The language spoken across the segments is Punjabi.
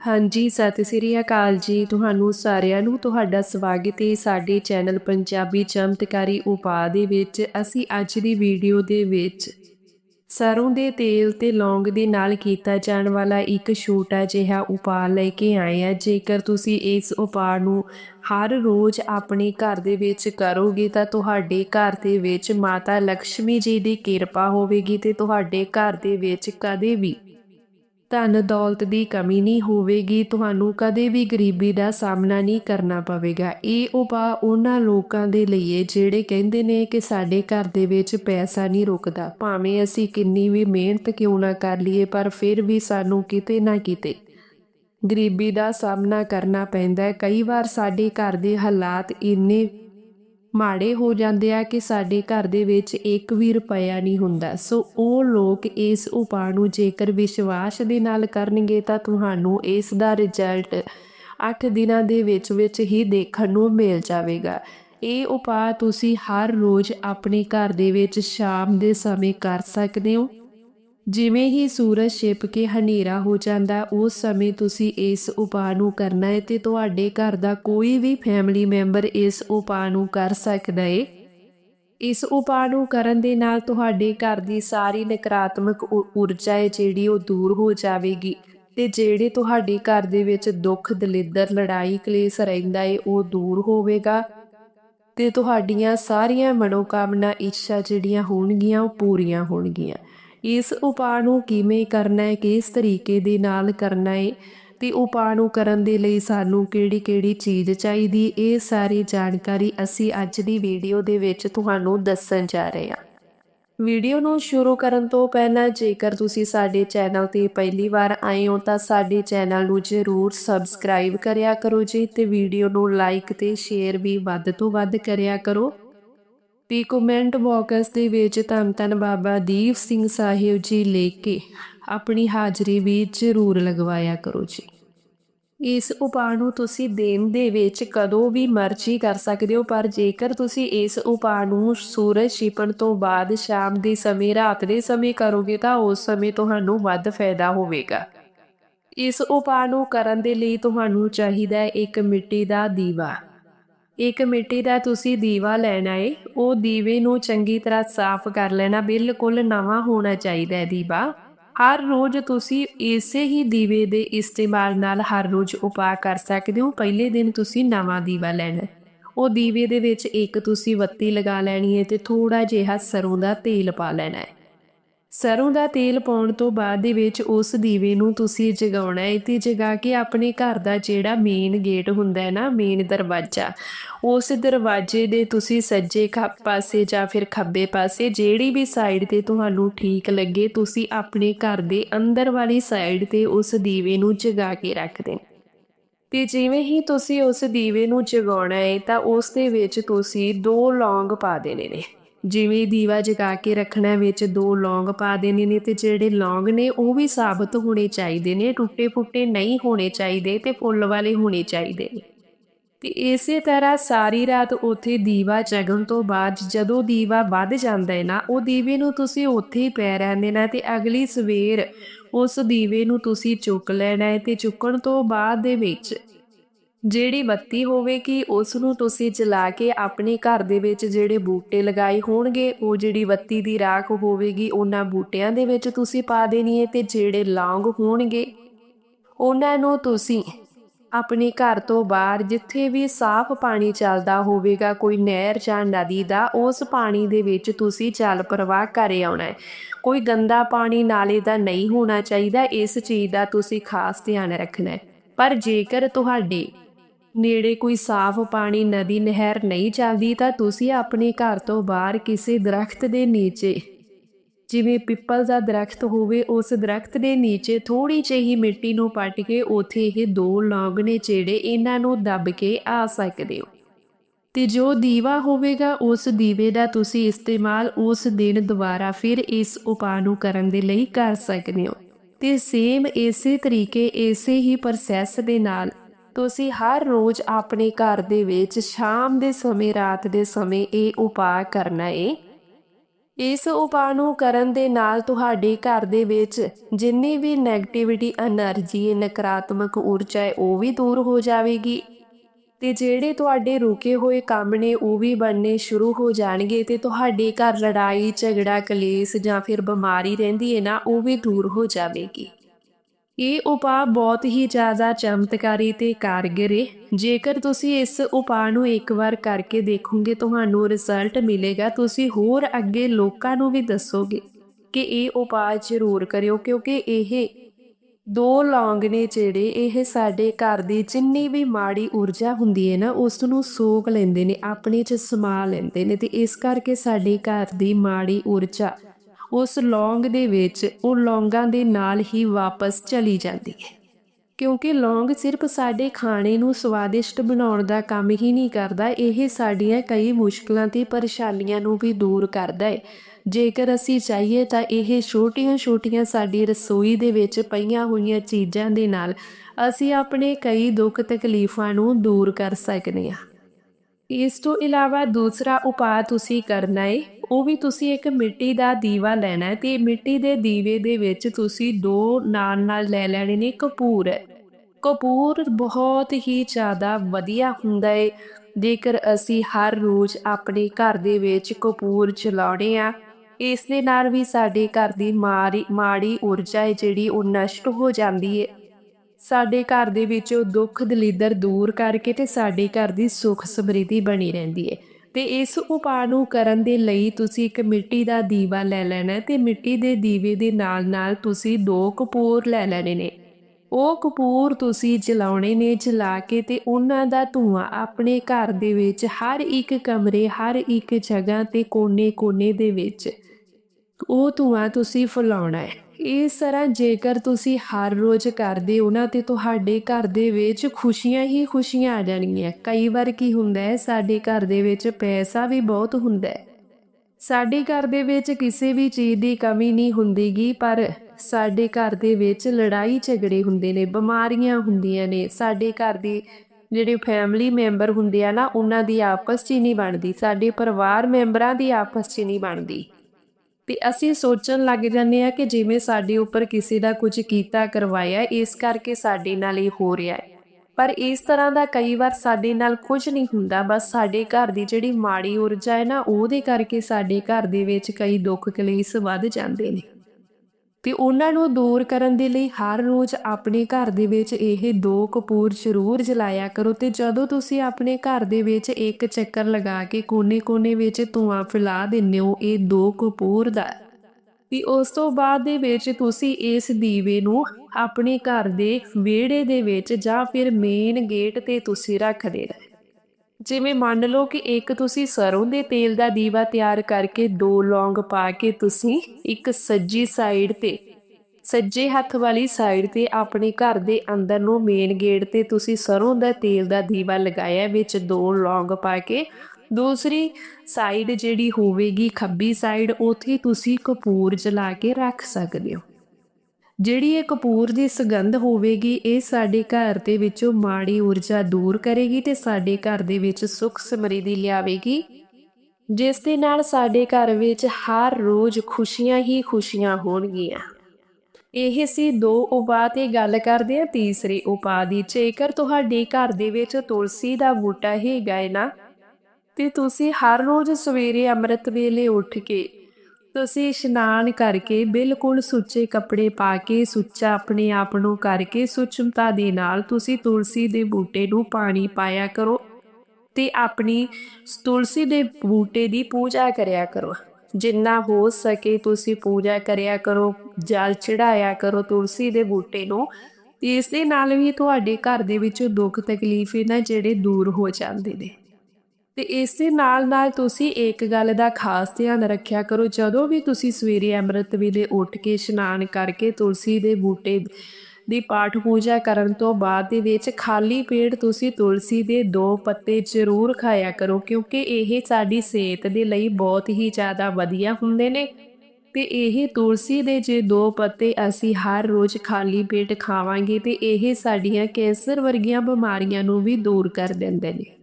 ਹਾਂਜੀ, ਸਤਿ ਸ੍ਰੀ ਅਕਾਲ ਜੀ। ਤੁਹਾਨੂੰ ਸਾਰਿਆਂ ਨੂੰ ਤੁਹਾਡਾ ਸਵਾਗਤ ਹੈ ਸਾਡੇ ਚੈਨਲ ਪੰਜਾਬੀ ਚਮਤਕਾਰੀ ਉਪਾਅ ਦੇ ਵਿੱਚ। ਅਸੀਂ ਅੱਜ ਦੀ ਵੀਡੀਓ ਦੇ ਵਿੱਚ ਸਰੋਂ ਦੇ ਤੇਲ ਤੇ ਲੌਂਗ ਦੇ ਨਾਲ ਕੀਤਾ ਜਾਣ ਵਾਲਾ ਇੱਕ ਛੋਟਾ ਜਿਹਾ ਉਪਾਅ ਲੈ ਕੇ ਆਏ ਆ ਜੇਕਰ ਤੁਸੀਂ ਇਸ ਉਪਾਅ ਨੂੰ ਹਰ ਰੋਜ਼ ਆਪਣੇ ਘਰ ਦੇ ਵਿੱਚ ਕਰੋਗੇ ਤਾਂ ਤੁਹਾਡੇ ਘਰ ਦੇ ਵਿੱਚ ਮਾਤਾ ਲక్ష్ਮੀ ਜੀ ਦੀ ਕਿਰਪਾ ਹੋਵੇਗੀ ਤੇ ਤੁਹਾਡੇ ਘਰ ਦੇ ਵਿੱਚ ਕਦੇ ਵੀ ਧਨ ਦੌਲਤ ਦੀ ਕਮੀ ਨਹੀਂ ਹੋਵੇਗੀ, ਤੁਹਾਨੂੰ ਕਦੇ ਵੀ ਗਰੀਬੀ ਦਾ ਸਾਹਮਣਾ ਨਹੀਂ ਕਰਨਾ ਪਵੇਗਾ। ਇਹ ਉਪਾਅ ਉਹਨਾਂ ਲੋਕਾਂ ਦੇ ਲਈ ਹੈ ਜਿਹੜੇ ਕਹਿੰਦੇ ਨੇ ਕਿ ਸਾਡੇ ਘਰ ਦੇ ਵਿੱਚ ਪੈਸਾ ਨਹੀਂ ਰੁਕਦਾ। ਭਾਵੇਂ ਅਸੀਂ ਕਿੰਨੀ ਵੀ ਮਿਹਨਤ ਕਿਉਂ ਨਾ ਕਰ ਲਈਏ, ਪਰ ਫਿਰ ਵੀ ਸਾਨੂੰ ਕਿਤੇ ਨਾ ਕਿਤੇ ਗਰੀਬੀ ਦਾ ਸਾਹਮਣਾ ਕਰਨਾ ਪੈਂਦਾ ਹੈ। ਕਈ ਵਾਰ ਸਾਡੇ ਘਰ ਦੇ ਹਾਲਾਤ ਇੰਨੇ ਮਾੜੇ ਹੋ ਜਾਂਦੇ ਆ ਕਿ ਸਾਡੇ ਘਰ ਦੇ ਵਿੱਚ ਇੱਕ ਵੀ ਰੁਪਇਆ ਨਹੀਂ ਹੁੰਦਾ। ਸੋ ਉਹ ਲੋਕ ਇਸ ਉਪਾਅ ਨੂੰ ਜੇਕਰ ਵਿਸ਼ਵਾਸ ਦੇ ਨਾਲ ਕਰਨਗੇ ਤਾਂ ਤੁਹਾਨੂੰ ਇਸ ਦਾ ਰਿਜ਼ਲਟ 8 ਦਿਨਾਂ ਦੇ ਵਿੱਚ ਵਿੱਚ ਹੀ ਦੇਖਣ ਨੂੰ ਮਿਲ ਜਾਵੇਗਾ। ਇਹ ਉਪਾਅ ਤੁਸੀਂ ਹਰ ਰੋਜ਼ ਆਪਣੇ ਘਰ ਦੇ ਵਿੱਚ ਸ਼ਾਮ ਦੇ ਸਮੇਂ ਕਰ ਸਕਦੇ ਹੋ। ਜਿਵੇਂ ਹੀ ਸੂਰਜ ਛਿਪ ਕੇ ਹਨੇਰਾ ਹੋ ਜਾਂਦਾ, ਉਸ ਸਮੇਂ ਤੁਸੀਂ ਇਸ ਉਪਾਅ ਨੂੰ ਕਰਨਾ ਹੈ ਤੇ ਤੁਹਾਡੇ ਘਰ ਦਾ ਕੋਈ ਵੀ ਫੈਮਿਲੀ ਮੈਂਬਰ ਇਸ ਉਪਾਅ ਨੂੰ ਕਰ ਸਕਦਾ ਹੈ ਇਸ ਉਪਾਅ ਨੂੰ ਕਰਨ ਦੇ ਨਾਲ ਤੁਹਾਡੇ ਘਰ ਦੀ ਸਾਰੀ ਨਕਾਰਾਤਮਕ ਊਰਜਾ ਹੈ ਜਿਹੜੀ ਉਹ ਦੂਰ ਹੋ ਜਾਵੇਗੀ ਤੇ ਜਿਹੜੇ ਤੁਹਾਡੇ ਘਰ ਦੇ ਵਿੱਚ ਦੁੱਖ, ਦਲਿੱਦਰ, ਲੜਾਈ, ਕਲੇਸ਼ ਰਹਿੰਦਾ ਏ, ਉਹ ਦੂਰ ਹੋਵੇਗਾ ਤੇ ਤੁਹਾਡੀਆਂ ਸਾਰੀਆਂ ਮਨੋਕਾਮਨਾ, ਇੱਛਾ ਜਿਹੜੀਆਂ ਹੋਣਗੀਆਂ, ਉਹ ਪੂਰੀਆਂ ਹੋਣਗੀਆਂ। ਇਸ ਉਪਾਅ ਨੂੰ ਕਿਵੇਂ ਕਰਨਾ ਹੈ, ਕਿਸ ਤਰੀਕੇ ਦੇ ਨਾਲ ਕਰਨਾ ਹੈ ਤੇ ਉਪਾਅ ਨੂੰ ਕਰਨ ਦੇ ਲਈ ਸਾਨੂੰ ਕਿਹੜੀ-ਕਿਹੜੀ ਚੀਜ਼ ਚਾਹੀਦੀ, ਇਹ ਸਾਰੀ ਜਾਣਕਾਰੀ ਅਸੀਂ ਅੱਜ ਦੀ ਵੀਡੀਓ ਦੇ ਵਿੱਚ ਤੁਹਾਨੂੰ ਦੱਸਣ ਜਾ ਰਹੇ ਹਾਂ। ਵੀਡੀਓ ਨੂੰ ਸ਼ੁਰੂ ਕਰਨ ਤੋਂ ਪਹਿਲਾਂ ਜੇਕਰ ਤੁਸੀਂ ਸਾਡੇ ਚੈਨਲ ਤੇ ਪਹਿਲੀ ਵਾਰ ਆਏ ਹੋ ਤਾਂ ਸਾਡੇ ਚੈਨਲ ਨੂੰ ਜ਼ਰੂਰ ਸਬਸਕ੍ਰਾਈਬ ਕਰਿਆ ਕਰੋ ਜੀ ਤੇ ਵੀਡੀਓ ਨੂੰ ਲਾਈਕ ਤੇ ਸ਼ੇਅਰ ਵੀ ਵੱਧ ਤੋਂ ਵੱਧ ਕਰਿਆ ਕਰੋ। ਵੀ ਕਮੈਂਟ ਬਾਕਸ ਦੇ ਵਿੱਚ ਧੰਨ ਧੰਨ ਬਾਬਾ ਦੀਪ ਸਿੰਘ ਸਾਹਿਬ ਜੀ ਲਿਖ ਕੇ ਆਪਣੀ ਹਾਜ਼ਰੀ ਵੀ ਜ਼ਰੂਰ ਲਗਵਾਇਆ ਕਰੋ ਜੀ। ਇਸ ਉਪਾਅ ਨੂੰ ਤੁਸੀਂ ਦਿਨ ਦੇ ਵਿੱਚ ਕਦੋਂ ਵੀ ਮਰਜ਼ੀ ਕਰ ਸਕਦੇ ਹੋ, ਪਰ ਜੇਕਰ ਤੁਸੀਂ ਇਸ ਉਪਾਅ ਨੂੰ ਸੂਰਜ ਛਿਪਣ ਤੋਂ ਬਾਅਦ ਸ਼ਾਮ ਦੇ ਸਮੇਂ, ਰਾਤ ਦੇ ਸਮੇਂ ਕਰੋਗੇ ਤਾਂ ਉਸ ਸਮੇਂ ਤੁਹਾਨੂੰ ਵੱਧ ਫਾਇਦਾ ਹੋਵੇਗਾ। ਇਸ ਉਪਾਅ ਨੂੰ ਕਰਨ ਦੇ ਲਈ ਤੁਹਾਨੂੰ ਚਾਹੀਦਾ ਹੈ ਇੱਕ ਮਿੱਟੀ ਦਾ ਦੀਵਾ। ਇੱਕ ਮਿੱਟੀ ਦਾ ਤੁਸੀਂ ਦੀਵਾ ਲੈਣਾ ਹੈ ਉਹ ਦੀਵੇ ਨੂੰ ਚੰਗੀ ਤਰ੍ਹਾਂ ਸਾਫ਼ ਕਰ ਲੈਣਾ ਬਿਲਕੁਲ ਨਵਾਂ ਹੋਣਾ ਚਾਹੀਦਾ ਹੈ ਦੀਵਾ। ਹਰ ਰੋਜ਼ ਤੁਸੀਂ ਇਸੇ ਹੀ ਦੀਵੇ ਦੇ ਇਸਤੇਮਾਲ ਨਾਲ ਹਰ ਰੋਜ਼ ਉਪਾਅ ਕਰ ਸਕਦੇ ਹੋ, ਪਹਿਲੇ ਦਿਨ ਤੁਸੀਂ ਨਵਾਂ ਦੀਵਾ ਲੈਣਾ। ਉਹ ਦੀਵੇ ਦੇ ਵਿੱਚ ਇੱਕ ਤੁਸੀਂ ਬੱਤੀ ਲਗਾ ਲੈਣੀ ਹੈ ਤੇ ਥੋੜਾ ਜਿਹਾ ਸਰੋਂ ਦਾ ਤੇਲ ਪਾ ਲੈਣਾ ਹੈ। ਸਰੋਂ ਦਾ ਤੇਲ ਪਾਉਣ ਤੋਂ ਬਾਅਦ ਦੇ ਵਿੱਚ ਉਸ ਦੀਵੇ ਨੂੰ ਤੁਸੀਂ ਜਗਾਉਣਾ ਹੈ ਤੇ ਜਗਾ ਕੇ ਆਪਣੇ ਘਰ ਦਾ ਜਿਹੜਾ ਮੇਨ ਗੇਟ ਹੁੰਦਾ ਹੈ ਨਾ ਮੇਨ ਦਰਵਾਜ਼ਾ, ਉਸ ਦਰਵਾਜ਼ੇ ਦੇ ਤੁਸੀਂ ਸੱਜੇ ਖੱਬ ਪਾਸੇ ਜਾਂ ਫਿਰ ਖੱਬੇ ਪਾਸੇ ਜਿਹੜੀ ਵੀ ਸਾਈਡ ਤੇ ਤੁਹਾਨੂੰ ਠੀਕ ਲੱਗੇ, ਤੁਸੀਂ ਆਪਣੇ ਘਰ ਦੇ ਅੰਦਰ ਵਾਲੀ ਸਾਈਡ ਤੇ ਉਸ ਦੀਵੇ ਨੂੰ ਜਗਾ ਕੇ ਰੱਖ ਦੇਣਾ। ਤੇ ਜਿਵੇਂ ਹੀ ਤੁਸੀਂ ਉਸ ਦੀਵੇ ਨੂੰ ਜਗਾਉਣਾ ਹੈ ਤਾਂ ਉਸ ਦੇ ਵਿੱਚ ਤੁਸੀਂ ਦੋ ਲੌਂਗ ਪਾ ਦੇਣੇ ਨੇ। ਜਿਵੇਂ ਦੀਵਾ ਜਗਾ ਕੇ ਰੱਖਣਾ ਵਿੱਚ ਦੋ ਲੌਂਗ ਪਾ ਦੇਣੇ ਨੇ ਤੇ ਜਿਹੜੇ ਲੌਂਗ ਨੇ ਉਹ ਵੀ ਸਾਬਤ ਹੋਣੇ ਚਾਹੀਦੇ ਨੇ, ਟੁੱਟੇ ਫੁੱਟੇ ਨਹੀਂ ਹੋਣੇ ਚਾਹੀਦੇ ਤੇ ਫੁੱਲ ਵਾਲੇ ਹੋਣੇ ਚਾਹੀਦੇ ਨੇ। ਤੇ ਇਸੇ ਤਰ੍ਹਾਂ ਸਾਰੀ ਰਾਤ ਉੱਥੇ ਦੀਵਾ ਜਗਣ ਤੋਂ ਬਾਅਦ ਜਦੋਂ ਦੀਵਾ ਵੱਧ ਜਾਂਦਾ ਹੈ ਨਾ, ਉਹ ਦੀਵੇ ਨੂੰ ਤੁਸੀਂ ਉੱਥੇ ਹੀ ਪੈ ਰਹਿਣ ਦੇਣਾ ਤੇ ਅਗਲੀ ਸਵੇਰ ਉਸ ਦੀਵੇ ਨੂੰ ਤੁਸੀਂ ਚੁੱਕ ਲੈਣਾ ਹੈ ਤੇ ਚੁੱਕਣ ਤੋਂ ਬਾਅਦ ਦੇ ਵਿੱਚ ਜਿਹੜੀ ਬੱਤੀ ਹੋਵੇਗੀ ਉਸ ਨੂੰ ਤੁਸੀਂ ਜਲਾ ਕੇ ਆਪਣੇ ਘਰ ਦੇ ਵਿੱਚ ਜਿਹੜੇ ਬੂਟੇ ਲਗਾਏ ਹੋਣਗੇ, ਉਹ ਜਿਹੜੀ ਬੱਤੀ ਦੀ ਰਾਖ ਹੋਵੇਗੀ, ਉਹਨਾਂ ਬੂਟਿਆਂ ਦੇ ਵਿੱਚ ਤੁਸੀਂ ਪਾ ਦੇਣੀ ਹੈ ਤੇ ਜਿਹੜੇ ਲੌਂਗ ਹੋਣਗੇ, ਉਹਨਾਂ ਨੂੰ ਤੁਸੀਂ ਆਪਣੇ ਘਰ ਤੋਂ ਬਾਹਰ ਜਿੱਥੇ ਵੀ ਸਾਫ਼ ਪਾਣੀ ਚੱਲਦਾ ਹੋਵੇਗਾ, ਕੋਈ ਨਹਿਰ ਜਾਂ ਨਦੀ ਦਾ, ਉਸ ਪਾਣੀ ਦੇ ਵਿੱਚ ਤੁਸੀਂ ਚੱਲ ਪ੍ਰਵਾਹ ਕਰੇ ਆਉਣਾ ਹੈ ਕੋਈ ਗੰਦਾ ਪਾਣੀ ਨਾਲੇ ਦਾ ਨਹੀਂ ਹੋਣਾ ਚਾਹੀਦਾ, ਇਸ ਚੀਜ਼ ਦਾ ਤੁਸੀਂ ਖਾਸ ਧਿਆਨ ਰੱਖਣਾ ਹੈ ਪਰ ਜੇਕਰ ਤੁਹਾਡੇ ਨੇੜੇ ਕੋਈ ਸਾਫ਼ ਪਾਣੀ ਨਦੀ ਨਹਿਰ ਨਹੀਂ ਚੱਲਦੀ ਤਾਂ ਤੁਸੀਂ ਆਪਣੇ ਘਰ ਤੋਂ ਬਾਹਰ ਕਿਸੇ ਦਰਖਤ ਦੇ ਨੀਚੇ, ਜਿਵੇਂ ਪਿੱਪਲ ਦਾ ਦਰਖਤ ਹੋਵੇ, ਉਸ ਦਰਖਤ ਦੇ ਨੀਚੇ ਥੋੜੀ ਜਿਹੀ ਮਿੱਟੀ ਨੂੰ ਪੱਟ ਕੇ ਉਥੇ ਇਹ ਦੋ ਲੌਂਗ ਚੇੜੇ ਇਹਨਾਂ ਨੂੰ ਦੱਬ ਕੇ ਆ ਸਕਦੇ ਹੋ। ਤੇ ਜੋ ਦੀਵਾ ਹੋਵੇਗਾ, ਉਸ ਦੀਵੇ ਦਾ ਤੁਸੀਂ ਇਸਤੇਮਾਲ ਉਸ ਦਿਨ ਦੁਬਾਰਾ ਫਿਰ ਇਸ ਉਪਾਅ ਨੂੰ ਕਰਨ ਦੇ ਲਈ ਕਰ ਸਕਦੇ ਹੋ। ਤੇ ਸੇਮ ਇਸੇ ਤਰੀਕੇ, ਇਸੇ ਹੀ ਪ੍ਰੋਸੈਸ ਦੇ ਨਾਲ ਤੁਸੀਂ ਹਰ ਰੋਜ਼ ਆਪਣੇ ਘਰ ਦੇ ਵਿੱਚ ਸ਼ਾਮ ਦੇ ਸਮੇਂ, ਰਾਤ ਦੇ ਸਮੇਂ ਇਹ ਉਪਾਅ ਕਰਨਾ ਏ। ਇਸ ਉਪਾਅ ਨੂੰ ਕਰਨ ਦੇ ਨਾਲ ਤੁਹਾਡੇ ਘਰ ਦੇ ਵਿੱਚ ਜਿੰਨੀ ਵੀ ਨੈਗੇਟਿਵਿਟੀ એનર્ਜੀ ਨਕਾਰਾਤਮਕ ਊਰਜਾ ਹੈ ਉਹ ਵੀ ਦੂਰ ਹੋ ਜਾਵੇਗੀ। ਤੇ ਜਿਹੜੇ ਤੁਹਾਡੇ ਰੁਕੇ ਹੋਏ ਕੰਮ ਨੇ, ਉਹ ਵੀ ਬਣਨੇ ਸ਼ੁਰੂ ਹੋ ਜਾਣਗੇ ਤੇ ਤੁਹਾਡੇ ਘਰ ਲੜਾਈ, ਝਗੜਾ, ਕਲੇਸ਼ ਜਾਂ ਫਿਰ ਬਿਮਾਰੀ ਰਹਿੰਦੀ ਹੈ ਨਾ, ਉਹ ਵੀ ਦੂਰ ਹੋ ਜਾਵੇਗੀ। ਇਹ ਉਪਾਅ ਬਹੁਤ ਹੀ ਜ਼ਿਆਦਾ ਚਮਤਕਾਰੀ ਤੇ ਕਾਰਗਰ ਹੈ ਜੇਕਰ ਤੁਸੀਂ ਇਸ ਉਪਾਅ ਨੂੰ ਇੱਕ ਵਾਰ ਕਰਕੇ ਦੇਖੋਗੇ, ਤੁਹਾਨੂੰ ਰਿਜ਼ਲਟ ਮਿਲੇਗਾ। ਤੁਸੀਂ ਹੋਰ ਅੱਗੇ ਲੋਕਾਂ ਨੂੰ ਵੀ ਦੱਸੋਗੇ ਕਿ ਇਹ ਉਪਾਅ ਜ਼ਰੂਰ ਕਰਿਓ, ਕਿਉਂਕਿ ਇਹ ਦੋ ਲੌਂਗ ਨੇ ਜਿਹੜੇ ਇਹ ਸਾਡੇ ਘਰ ਦੀ ਜਿੰਨੀ ਵੀ ਮਾੜੀ ਊਰਜਾ ਹੁੰਦੀ ਹੈ ਨਾ ਉਸ ਨੂੰ ਸੋਖ ਲੈਂਦੇ ਨੇ, ਆਪਣੇ 'ਚ ਸਮਾ ਲੈਂਦੇ ਨੇ ਤੇ ਇਸ ਕਰਕੇ ਸਾਡੇ ਘਰ ਦੀ ਮਾੜੀ ਊਰਜਾ ਉਸ ਲੌਂਗ ਦੇ ਵਿੱਚ ਉਹ ਲੌਂਗਾਂ ਦੇ ਨਾਲ ਹੀ ਵਾਪਸ ਚਲੀ ਜਾਂਦੀ ਹੈ। ਕਿਉਂਕਿ ਲੌਂਗ ਸਿਰਫ ਸਾਡੇ ਖਾਣੇ ਨੂੰ ਸਵਾਦਿਸ਼ਟ ਬਣਾਉਣ ਦਾ ਕੰਮ ਹੀ ਨਹੀਂ ਕਰਦਾ, ਇਹ ਸਾਡੀਆਂ ਕਈ ਮੁਸ਼ਕਲਾਂ ਤੇ ਪਰੇਸ਼ਾਨੀਆਂ ਨੂੰ ਵੀ ਦੂਰ ਕਰਦਾ ਹੈ। ਜੇਕਰ ਅਸੀਂ ਚਾਹੀਏ ਤਾਂ ਇਹ ਛੋਟੀਆਂ-ਛੋਟੀਆਂ ਸਾਡੀ ਰਸੋਈ ਦੇ ਵਿੱਚ ਪਈਆਂ ਹੋਈਆਂ ਚੀਜ਼ਾਂ ਦੇ ਨਾਲ ਅਸੀਂ ਆਪਣੇ ਕਈ ਦੁੱਖ ਤਕਲੀਫਾਂ ਨੂੰ ਦੂਰ ਕਰ ਸਕਦੇ ਹਾਂ। ਇਸ ਤੋਂ ਇਲਾਵਾ ਦੂਸਰਾ ਉਪਾਅ ਤੁਸੀਂ ਕਰਨਾ ਹੈ ਉਹ ਵੀ ਤੁਸੀਂ ਇੱਕ ਮਿੱਟੀ ਦਾ ਦੀਵਾ ਲੈਣਾ ਹੈ ਤੇ ਮਿੱਟੀ ਦੇ ਦੀਵੇ ਦੇ ਵਿੱਚ ਤੁਸੀਂ ਦੋ ਨਾਲ ਨਾਲ ਲੈ ਲੈਣੇ ਨੇ ਕਪੂਰ ਕਪੂਰ ਬਹੁਤ ਹੀ ਜ਼ਿਆਦਾ ਵਧੀਆ ਹੁੰਦਾ ਹੈ ਜੇਕਰ ਅਸੀਂ ਹਰ ਰੋਜ਼ ਆਪਣੇ ਘਰ ਦੇ ਵਿੱਚ ਕਪੂਰ ਚਲਾਉਣੇ ਆ, ਇਸ ਦੇ ਨਾਲ ਵੀ ਸਾਡੇ ਘਰ ਦੀ ਮਾੜੀ ਮਾੜੀ ਊਰਜਾ ਹੈ ਜਿਹੜੀ ਉਹ ਨਸ਼ਟ ਹੋ ਜਾਂਦੀ ਹੈ ਸਾਡੇ ਘਰ ਦੇ ਵਿੱਚ ਉਹ ਦੁੱਖ ਦਲਿੱਦਰ ਦੂਰ ਕਰਕੇ ਤੇ ਸਾਡੇ ਘਰ ਦੀ ਸੁੱਖ ਸਮਰਿੱਧੀ ਬਣੀ ਰਹਿੰਦੀ ਹੈ ਤੇ ਇਸ ਉਪਾਅ ਨੂੰ ਕਰਨ ਦੇ ਲਈ ਤੁਸੀਂ ਇੱਕ ਮਿੱਟੀ ਦਾ ਦੀਵਾ ਲੈ ਲੈਣਾ ਤੇ ਮਿੱਟੀ ਦੇ ਦੀਵੇ ਦੇ ਨਾਲ-ਨਾਲ ਤੁਸੀਂ ਦੋ ਕਪੂਰ ਲੈ ਲੈਣੇ ਨੇ। ਉਹ ਕਪੂਰ ਤੁਸੀਂ ਜਲਾਉਣੇ ਨੇ, ਜਲਾ ਕੇ ਤੇ ਉਹਨਾਂ ਦਾ ਧੂਆਂ ਆਪਣੇ ਘਰ ਦੇ ਵਿੱਚ ਹਰ ਇੱਕ ਕਮਰੇ, ਹਰ ਇੱਕ ਜਗ੍ਹਾ ਤੇ ਕੋਨੇ-ਕੋਨੇ ਦੇ ਵਿੱਚ ਉਹ ਧੂਆਂ ਤੁਸੀਂ ਫੁਲਾਉਣਾ ਹੈ ਇਸ ਤਰ੍ਹਾਂ ਜੇਕਰ ਤੁਸੀਂ ਹਰ ਰੋਜ਼ ਕਰਦੇ ਹੋ ਨਾ, ਤੇ ਤੁਹਾਡੇ ਘਰ ਦੇ ਵਿੱਚ ਖੁਸ਼ੀਆਂ ਹੀ ਖੁਸ਼ੀਆਂ ਆ ਜਾਣਗੀਆਂ। ਕਈ ਵਾਰ ਕੀ ਹੁੰਦਾ ਹੈ, ਸਾਡੇ ਘਰ ਦੇ ਵਿੱਚ ਪੈਸਾ ਵੀ ਬਹੁਤ ਹੁੰਦਾ ਹੈ। ਸਾਡੇ ਘਰ ਦੇ ਵਿੱਚ ਕਿਸੇ ਵੀ ਚੀਜ਼ ਦੀ ਕਮੀ ਨਹੀਂ ਹੁੰਦੀਗੀ, ਪਰ ਸਾਡੇ ਘਰ ਦੇ ਵਿੱਚ ਲੜਾਈ ਝਗੜੇ ਹੁੰਦੇ ਨੇ, ਬਿਮਾਰੀਆਂ ਹੁੰਦੀਆਂ ਨੇ। ਸਾਡੇ ਘਰ ਦੀ ਜਿਹੜੇ ਫੈਮਿਲੀ ਮੈਂਬਰ ਹੁੰਦੇ ਆ ਨਾ, ਉਹਨਾਂ ਦੀ ਆਪਸ 'ਚ ਹੀ ਨਹੀਂ ਬਣਦੀ। ਸਾਡੇ ਪਰਿਵਾਰ ਮੈਂਬਰਾਂ ਦੀ ਆਪਸ 'ਚ ਨਹੀਂ ਬਣਦੀ। ਤੇ ਅਸੀਂ ਸੋਚਣ ਲੱਗ ਜਾਂਦੇ ਆ ਕਿ ਜਿਵੇਂ ਸਾਡੇ ਉੱਪਰ ਕਿਸੇ ਦਾ ਕੁਝ ਕੀਤਾ ਕਰਵਾਇਆ ਇਸ ਕਰਕੇ ਸਾਡੇ ਨਾਲ ਇਹ ਹੋ ਰਿਹਾ ਹੈ। ਪਰ ਇਸ ਤਰ੍ਹਾਂ ਦਾ ਕਈ ਵਾਰ ਸਾਡੇ ਨਾਲ ਕੁਝ ਨਹੀਂ ਹੁੰਦਾ, ਬਸ ਸਾਡੇ ਘਰ ਦੀ ਜਿਹੜੀ ਮਾੜੀ ਊਰਜਾ ਹੈ ਨਾ, ਉਹਦੇ ਕਰਕੇ ਸਾਡੇ ਘਰ ਦੇ ਵਿੱਚ ਕਈ ਦੁੱਖ ਕਲੇਸ਼ ਵੱਧ ਜਾਂਦੇ ਨੇ। ਤੇ ਉਹਨਾਂ ਨੂੰ ਦੂਰ ਕਰਨ ਦੇ ਲਈ ਹਰ ਰੋਜ਼ ਆਪਣੇ ਘਰ ਦੇ ਵਿੱਚ ਇਹ ਦੋ ਕਪੂਰ ਜ਼ਰੂਰ ਜਲਾਇਆ ਕਰੋ ਤੇ ਜਦੋਂ ਤੁਸੀਂ ਆਪਣੇ ਘਰ ਦੇ ਵਿੱਚ ਇੱਕ ਚੱਕਰ ਲਗਾ ਕੇ ਕੋਨੇ-ਕੋਨੇ ਵਿੱਚ ਧੂਆਂ ਫੈਲਾ ਦਿੰਦੇ ਹੋ, ਇਹ ਦੋ ਕਪੂਰ ਦਾ ਵੀ ਉਸ ਤੋਂ ਬਾਅਦ ਦੇ ਵਿੱਚ ਤੁਸੀਂ ਇਸ ਦੀਵੇ ਨੂੰ ਆਪਣੇ ਘਰ ਦੇ ਵਿਹੜੇ ਦੇ ਵਿੱਚ ਜਾਂ ਫਿਰ ਮੇਨ ਗੇਟ ਤੇ ਤੁਸੀਂ ਰੱਖ ਦੇਣਾ ਜਿਵੇਂ ਮੰਨ ਲਓ ਕਿ ਇੱਕ ਤੁਸੀਂ ਸਰੋਂ ਦੇ ਤੇਲ ਦਾ ਦੀਵਾ ਤਿਆਰ ਕਰਕੇ ਦੋ ਲੌਂਗ ਪਾ ਕੇ ਤੁਸੀਂ ਇੱਕ ਸੱਜੀ ਸਾਈਡ ਤੇ, ਸੱਜੇ ਹੱਥ ਵਾਲੀ ਸਾਈਡ ਤੇ ਆਪਣੇ ਘਰ ਦੇ ਅੰਦਰ ਨੂੰ ਮੇਨ ਗੇਟ ਤੇ ਤੁਸੀਂ ਸਰੋਂ ਦਾ ਤੇਲ ਦਾ ਦੀਵਾ ਲਗਾਇਆ, ਵਿੱਚ ਦੋ ਲੌਂਗ ਪਾ ਕੇ। ਦੂਸਰੀ ਸਾਈਡ ਜਿਹੜੀ ਹੋਵੇਗੀ ਖੱਬੀ ਸਾਈਡ ਉੱਥੇ ਤੁਸੀਂ ਕਪੂਰ ਜਲਾ ਕੇ ਰੱਖ ਸਕਦੇ ਹੋ। ਜਿਹੜੀ ਇਹ ਕਪੂਰ ਦੀ ਸੁਗੰਧ ਹੋਵੇਗੀ, ਇਹ ਸਾਡੇ ਘਰ ਦੇ ਵਿੱਚੋਂ ਮਾੜੀ ਊਰਜਾ ਦੂਰ ਕਰੇਗੀ ਤੇ ਸਾਡੇ ਘਰ ਦੇ ਵਿੱਚ ਸੁੱਖ ਸਮਰਿੱਧੀ ਲਿਆਵੇਗੀ। ਜਿਸ ਦੇ ਨਾਲ ਸਾਡੇ ਘਰ ਵਿੱਚ ਹਰ ਰੋਜ਼ ਖੁਸ਼ੀਆਂ ਹੀ ਖੁਸ਼ੀਆਂ ਹੋਣਗੀਆਂ। ਇਹ ਸੀ ਦੋ ਉਪਾਅ ਤੇ ਗੱਲ ਕਰਦੇ ਆ ਤੀਸਰੇ ਉਪਾਅ ਦੀ, ਜੇਕਰ ਤੁਹਾਡੇ ਘਰ ਦੇ ਵਿੱਚ ਤੁਲਸੀ ਦਾ ਬੂਟਾ ਹੀ ਗਏ ਨਾ, ਤੇ ਤੁਸੀਂ ਹਰ ਰੋਜ਼ ਸਵੇਰੇ ਅੰਮ੍ਰਿਤ ਵੇਲੇ ਉੱਠ ਕੇ ਤੁਸੀਂ ਇਸ਼ਨਾਨ ਕਰਕੇ ਬਿਲਕੁਲ ਸੁੱਚੇ ਕੱਪੜੇ ਪਾ ਕੇ, ਸੁੱਚਾ ਆਪਣੇ ਆਪ ਨੂੰ ਕਰਕੇ ਸੁਚਮਤਾ ਦੇ ਨਾਲ ਤੁਸੀਂ ਤੁਲਸੀ ਦੇ ਬੂਟੇ ਨੂੰ ਪਾਣੀ ਪਾਇਆ ਕਰੋ ਤੇ ਆਪਣੀ ਤੁਲਸੀ ਦੇ ਬੂਟੇ ਦੀ ਪੂਜਾ ਕਰਿਆ ਕਰੋ। ਜਿੰਨਾ ਹੋ ਸਕੇ ਤੁਸੀਂ ਪੂਜਾ ਕਰਿਆ ਕਰੋ, ਜਲ ਚੜਾਇਆ ਕਰੋ ਤੁਲਸੀ ਦੇ ਬੂਟੇ ਨੂੰ। ਇਸ ਦੇ ਨਾਲ ਵੀ ਤੁਹਾਡੇ ਘਰ ਦੇ ਵਿੱਚ ਦੁੱਖ ਤਕਲੀਫ ਇਹਨਾਂ ਜਿਹੜੇ ਦੂਰ ਹੋ ਜਾਂਦੇ ਨੇ। ਤੇ ਇਸ ਦੇ ਨਾਲ ਨਾਲ ਤੁਸੀਂ ਇੱਕ ਗੱਲ ਦਾ ਖਾਸ ਧਿਆਨ ਰੱਖਿਆ ਕਰੋ, ਜਦੋਂ ਵੀ ਤੁਸੀਂ ਸਵੇਰੇ ਅੰਮ੍ਰਿਤ ਵੇਲੇ ਉੱਠ ਕੇ ਇਸ਼ਨਾਨ ਕਰਕੇ ਤੁਲਸੀ ਦੇ ਬੂਟੇ ਦੀ ਪਾਠ ਪੂਜਾ ਕਰਨ ਤੋਂ ਬਾਅਦ ਦੇ ਵਿੱਚ ਖਾਲੀ ਪੇਟ ਤੁਸੀਂ ਤੁਲਸੀ ਦੇ ਦੋ ਪੱਤੇ ਜ਼ਰੂਰ ਖਾਇਆ ਕਰੋ, ਕਿਉਂਕਿ ਇਹ ਸਾਡੀ ਸਿਹਤ ਦੇ ਲਈ ਬਹੁਤ ਹੀ ਜ਼ਿਆਦਾ ਵਧੀਆ ਹੁੰਦੇ ਨੇ। ਤੇ ਇਹ ਤੁਲਸੀ ਦੇ ਜੇ ਦੋ ਪੱਤੇ ਅਸੀਂ ਹਰ ਰੋਜ਼ ਖਾਲੀ ਪੇਟ ਖਾਵਾਂਗੇ, ਤੇ ਇਹ ਸਾਡੀਆਂ ਕੈਂਸਰ ਵਰਗੀਆਂ ਬਿਮਾਰੀਆਂ ਨੂੰ ਵੀ ਦੂਰ ਕਰ ਦਿੰਦੇ ਨੇ।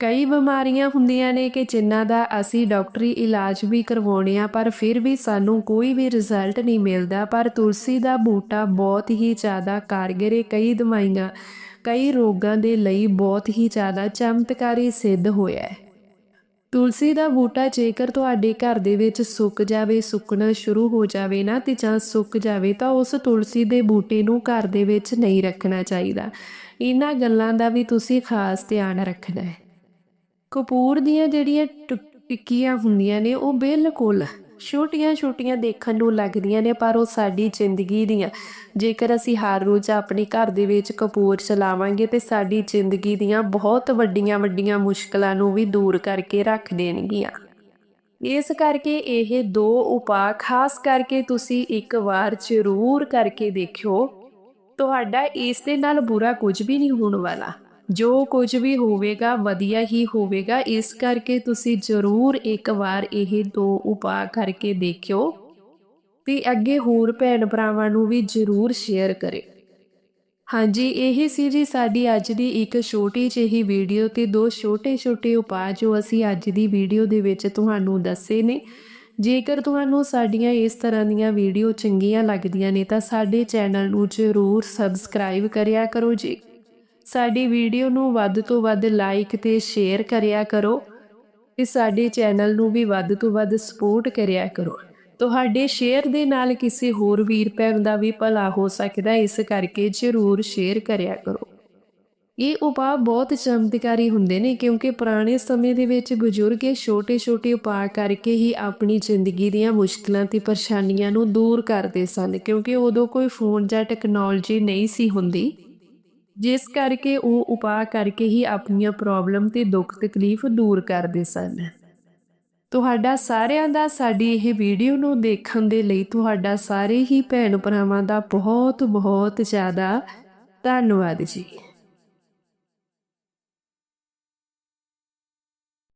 ਕਈ ਬਿਮਾਰੀਆਂ ਹੁੰਦੀਆਂ ਨੇ ਕਿ ਜਿਨ੍ਹਾਂ ਦਾ ਅਸੀਂ ਡਾਕਟਰੀ ਇਲਾਜ ਵੀ ਕਰਵਾਉਣੇ ਆ, ਪਰ ਫਿਰ ਵੀ ਸਾਨੂੰ ਕੋਈ ਵੀ ਰਿਜ਼ਲਟ ਨਹੀਂ ਮਿਲਦਾ। ਪਰ ਤੁਲਸੀ ਦਾ ਬੂਟਾ ਬਹੁਤ ਹੀ ਜ਼ਿਆਦਾ ਕਾਰਗਰ ਹੈ ਕਈ ਦਵਾਈਆਂ, ਕਈ ਰੋਗਾਂ ਦੇ ਲਈ ਬਹੁਤ ਹੀ ਜ਼ਿਆਦਾ ਚਮਤਕਾਰੀ ਸਿੱਧ ਹੋਇਆ ਹੈ। ਤੁਲਸੀ ਦਾ ਬੂਟਾ ਜੇਕਰ ਤੁਹਾਡੇ ਘਰ ਦੇ ਵਿੱਚ ਸੁੱਕ ਜਾਵੇ, ਸੁੱਕਣਾ ਸ਼ੁਰੂ ਹੋ ਜਾਵੇ ਨਾ ਤੇ ਜਾਂ ਸੁੱਕ ਜਾਵੇ ਤਾਂ ਉਸ ਤੁਲਸੀ ਦੇ ਬੂਟੇ ਨੂੰ ਘਰ ਦੇ ਵਿੱਚ ਨਹੀਂ ਰੱਖਣਾ ਚਾਹੀਦਾ। ਇਹਨਾਂ ਗੱਲਾਂ ਦਾ ਵੀ ਤੁਸੀਂ ਖਾਸ ਧਿਆਨ ਰੱਖਣਾ ਹੈ। ਕਪੂਰ ਦੀਆਂ ਜਿਹੜੀਆਂ ਟੁ- ਟਿੱਕੀਆਂ ਹੁੰਦੀਆਂ ਨੇ, ਉਹ ਬਿਲਕੁਲ ਛੋਟੀਆਂ-ਛੋਟੀਆਂ ਦੇਖਣ ਨੂੰ ਲੱਗਦੀਆਂ ਨੇ, ਪਰ ਉਹ ਸਾਡੀ ਜ਼ਿੰਦਗੀ ਦੀਆਂ। ਜੇਕਰ ਅਸੀਂ ਹਰ ਰੋਜ਼ ਆਪਣੇ ਘਰ ਦੇ ਵਿੱਚ ਕਪੂਰ ਚਲਾਵਾਂਗੇ, ਤੇ ਸਾਡੀ ਜ਼ਿੰਦਗੀ ਦੀਆਂ ਬਹੁਤ ਵੱਡੀਆਂ-ਵੱਡੀਆਂ ਮੁਸ਼ਕਲਾਂ ਨੂੰ ਵੀ ਦੂਰ ਕਰਕੇ ਰੱਖ ਦੇਣਗੀਆਂ। ਇਸ ਕਰਕੇ ਇਹ ਦੋ ਉਪਾਅ, ਖਾਸ ਕਰਕੇ ਤੁਸੀਂ ਇੱਕ ਵਾਰ ਜ਼ਰੂਰ ਕਰਕੇ ਦੇਖਿਓ। ਤੁਹਾਡਾ ਇਸ ਦੇ ਨਾਲ ਬੁਰਾ ਕੁਝ ਵੀ ਨਹੀਂ ਹੋਣ ਵਾਲਾ। ਜੋ ਕੁਝ ਵੀ ਹੋਵੇਗਾ, ਵਧੀਆ ਹੀ ਹੋਵੇਗਾ। ਇਸ ਕਰਕੇ ਤੁਸੀਂ ਜ਼ਰੂਰ ਇੱਕ ਵਾਰ ਇਹ ਦੋ ਉਪਾਅ ਕਰਕੇ ਦੇਖਿਓ ਤੇ ਅੱਗੇ ਹੋਰ ਭੈਣ ਭਰਾਵਾਂ ਨੂੰ ਵੀ ਜ਼ਰੂਰ ਸ਼ੇਅਰ ਕਰਿਓ। ਹਾਂਜੀ, ਇਹ ਸੀ ਜੀ ਸਾਡੀ ਅੱਜ ਦੀ ਇੱਕ ਛੋਟੀ ਜਿਹੀ ਵੀਡੀਓ ਤੇ ਦੋ ਛੋਟੇ-ਛੋਟੇ ਉਪਾਅ ਜੋ ਅਸੀਂ ਅੱਜ ਦੀ ਵੀਡੀਓ ਦੇ ਵਿੱਚ ਤੁਹਾਨੂੰ ਦੱਸੇ ਨੇ। ਜੇਕਰ ਤੁਹਾਨੂੰ ਸਾਡੀਆਂ ਇਸ ਤਰ੍ਹਾਂ ਦੀਆਂ ਵੀਡੀਓ ਚੰਗੀਆਂ ਲੱਗਦੀਆਂ ਨੇ ਤਾਂ ਸਾਡੇ ਚੈਨਲ ਨੂੰ ਜ਼ਰੂਰ ਸਬਸਕ੍ਰਾਈਬ ਕਰਿਆ ਕਰੋ ਜੀ। ਸਾਡੀ ਵੀਡੀਓ ਨੂੰ ਵੱਧ ਤੋਂ ਵੱਧ ਲਾਈਕ ਤੇ ਸ਼ੇਅਰ ਕਰਿਆ ਕਰੋ ਤੇ ਸਾਡੇ ਚੈਨਲ ਨੂੰ ਵੀ ਵੱਧ ਤੋਂ ਵੱਧ ਸਪੋਰਟ ਕਰਿਆ ਕਰੋ। ਤੁਹਾਡੇ ਸ਼ੇਅਰ ਦੇ ਨਾਲ ਕਿਸੇ ਹੋਰ ਵੀਰ ਭੈਣ ਦਾ ਵੀ ਭਲਾ ਹੋ ਸਕਦਾ ਇਸ ਕਰਕੇ ਜ਼ਰੂਰ ਸ਼ੇਅਰ ਕਰਿਆ ਕਰੋ। ਇਹ ਉਪਾਅ ਬਹੁਤ ਚਮਤਕਾਰੀ ਹੁੰਦੇ ਨੇ, ਕਿਉਂਕਿ ਪੁਰਾਣੇ ਸਮੇਂ ਦੇ ਵਿੱਚ ਬਜ਼ੁਰਗ ਇਹ ਛੋਟੇ-ਛੋਟੇ ਉਪਾਅ ਕਰਕੇ ਹੀ ਆਪਣੀ ਜ਼ਿੰਦਗੀ ਦੀਆਂ ਮੁਸ਼ਕਲਾਂ ਤੇ ਪਰੇਸ਼ਾਨੀਆਂ ਨੂੰ ਦੂਰ ਕਰਦੇ ਸਨ, ਕਿਉਂਕਿ ਉਦੋਂ ਕੋਈ ਫੋਨ ਜਾਂ ਟੈਕਨੋਲੋਜੀ ਨਹੀਂ ਸੀ ਹੁੰਦੀ। ਜਿਸ ਕਰਕੇ ਉਹ ਉਪਾਅ ਕਰਕੇ ਹੀ ਆਪਣੀਆਂ ਪ੍ਰੋਬਲਮ ਤੇ ਦੁੱਖ ਤਕਲੀਫ ਦੂਰ ਕਰਦੇ ਸਨ। ਤੁਹਾਡਾ ਸਾਰਿਆਂ ਦਾ ਸਾਡੀ ਇਹ ਵੀਡੀਓ ਨੂੰ ਦੇਖਣ ਦੇ ਲਈ ਤੁਹਾਡਾ ਸਾਰੇ ਹੀ ਭੈਣ ਭਰਾਵਾਂ ਦਾ ਬਹੁਤ ਬਹੁਤ ਜ਼ਿਆਦਾ ਧੰਨਵਾਦ ਜੀ।